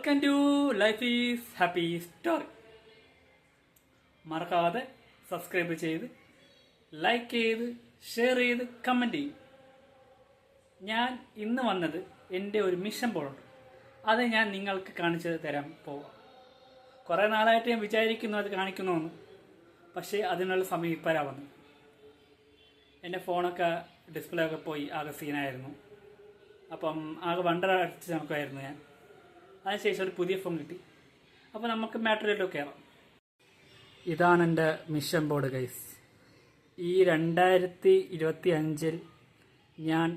Welcome to life is happy story മറക്കാതെ subscribe ചെയ്ത് like ചെയ്ത് ഷെയർ ചെയ്ത് കമന്റ് ചെയ്യും. ഞാൻ ഇന്ന് വന്നത് എന്റെ ഒരു മിഷൻ ബോർഡുണ്ട് അത് ഞാൻ നിങ്ങൾക്ക് കാണിച്ചു തരാൻ പോവാം. കുറേ നാളായിട്ട് ഞാൻ വിചാരിക്കുന്നു അത് കാണിക്കണമെന്ന് പക്ഷേ അതിനുള്ള സമയം ഇപ്പോഴാണ് വന്നത്. എന്റെ ഫോണൊക്കെ ഡിസ്പ്ലേ ഒക്കെ പോയി ആകെ സീനായിരുന്നു അപ്പം ആകെ വണ്ടർ അടിച്ച് ഞാൻ. അതിനുശേഷം ഒരു പുതിയ ഫോം കിട്ടി. അപ്പോൾ നമുക്ക് മാറ്ററിയലൊക്കെ കയറാം. ഇതാണ് എന്റെ മിഷൻ ബോർഡ് ഗൈസ് ഈ രണ്ടായിരത്തി ഇരുപത്തി അഞ്ചിൽ ഞാൻ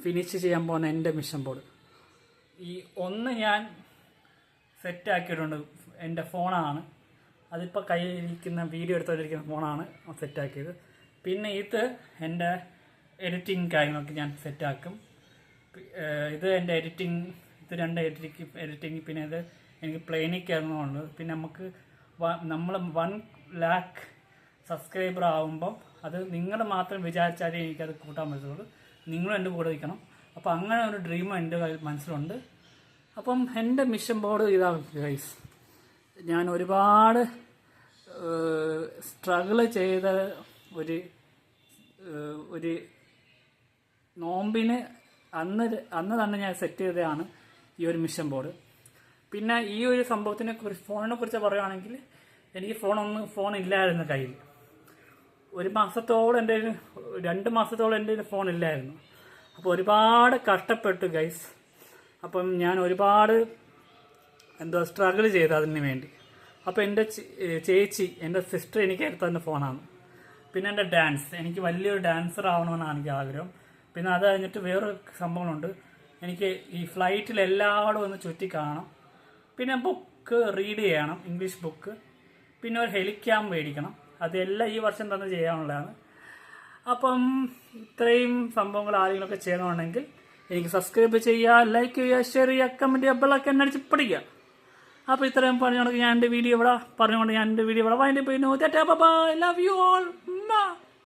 ഫിനിഷ് ചെയ്യാൻ പോകുന്ന എന്റെ മിഷൻ ബോർഡ് ഈ ഒന്ന് ഞാൻ സെറ്റ് ആക്കിയിട്ടുണ്ട്. എന്റെ ഫോണാണ് അതിപ്പോൾ കയ്യിലിരിക്കുന്ന വീഡിയോ എടുത്തുകൊണ്ടിരിക്കുന്ന ഫോണാണ് സെറ്റാക്കിയത് പിന്നെ ഇത് എന്റെ എഡിറ്റിംഗ് കാര്യങ്ങളൊക്കെ ഞാൻ സെറ്റാക്കും ഇത് എന്റെ എഡിറ്റിംഗ് ഇത് രണ്ട് എഡിറ്റിക്ക് എഡിറ്റിങ് പിന്നെ ഇത് എനിക്ക് പ്ലെയിനിൽ കയറണമുണ്ട് പിന്നെ നമുക്ക് നമ്മൾ വൺ ലാക്ക് സബ്സ്ക്രൈബർ ആകുമ്പം അത് നിങ്ങൾ മാത്രം വിചാരിച്ചാലേ എനിക്കത് കൂട്ടാൻ പറ്റുള്ളൂ നിങ്ങളും എന്റെ കൂടെ നിൽക്കണം. അപ്പോൾ അങ്ങനെ ഒരു ഡ്രീം എന്റെ മനസ്സിലുണ്ട്. അപ്പം എന്റെ മിഷൻ ബോർഡ് ഇതാണ് ഗൈസ് ഞാൻ ഒരുപാട് സ്ട്രഗിൾ ചെയ്ത ഒരു ഒരു നോമ്പിന് അന്ന് അന്ന് തന്നെ ഞാൻ സെറ്റ് ചെയ്തതാണ്. ഈ ഒരു മിഷൻ ബോർഡ്. പിന്നെ ഈ ഒരു സംഭവത്തിനെ കുറിച്ച് ഫോണിനെ കുറിച്ച് പറയുകയാണെങ്കിൽ എനിക്ക് ഫോണൊന്നും ഫോൺ ഇല്ലായിരുന്നു കയ്യിൽ. ഒരു മാസത്തോളം എന്റെ രണ്ട് മാസത്തോളം എന്റെ ഫോൺ ഇല്ലായിരുന്നു. അപ്പോൾ ഒരുപാട് കഷ്ടപ്പെട്ടു ഗൈസ്. അപ്പം ഞാൻ ഒരുപാട് എന്തോ സ്ട്രഗിൾ ചെയ്തു അതിന് വേണ്ടി. അപ്പോൾ എന്റെ ചേച്ചി എന്റെ സിസ്റ്റർ എനിക്ക് എടുത്ത ഫോണാണ്. പിന്നെ എന്റെ ഡാൻസ്. എനിക്ക് വലിയൊരു ഡാൻസർ ആവണമെന്നാണ് എനിക്ക് ആഗ്രഹം. പിന്നെ അത് കഴിഞ്ഞിട്ട് വേറൊരു സംഭവങ്ങളുണ്ട് എനിക്ക് ഈ ഫ്ലൈറ്റിൽ എല്ലായിടും ഒന്ന് ചുറ്റി കാണണം പിന്നെ ബുക്ക് റീഡ് ചെയ്യണം ഇംഗ്ലീഷ് ബുക്ക് പിന്നെ ഒരു ഹെലിക്യാം മേടിക്കണം. അതെല്ലാം ഈ വർഷം തന്നെ ചെയ്യാനുള്ളതാണ്. അപ്പം ഇത്രയും സംഭവങ്ങൾ ആരെങ്കിലുമൊക്കെ ചെയ്യണമെന്നുണ്ടെങ്കിൽ എനിക്ക് സബ്സ്ക്രൈബ് ചെയ്യുക ലൈക്ക് ചെയ്യുക ഷെയർ ചെയ്യുക കമന്റ് ചെയ്യുക ബെല്ലൊക്കെ എന്നടിച്ച് പഠിക്കുക അപ്പോൾ ഇത്രയും പറഞ്ഞുകൊണ്ട് ഞാൻ എന്റെ വീഡിയോ ഇവിടെ പറഞ്ഞുകൊണ്ട് ഞാൻ എന്റെ വീഡിയോ ഇവിടെ വൈൻഡ് ചെയ്യുന്നു. By love you all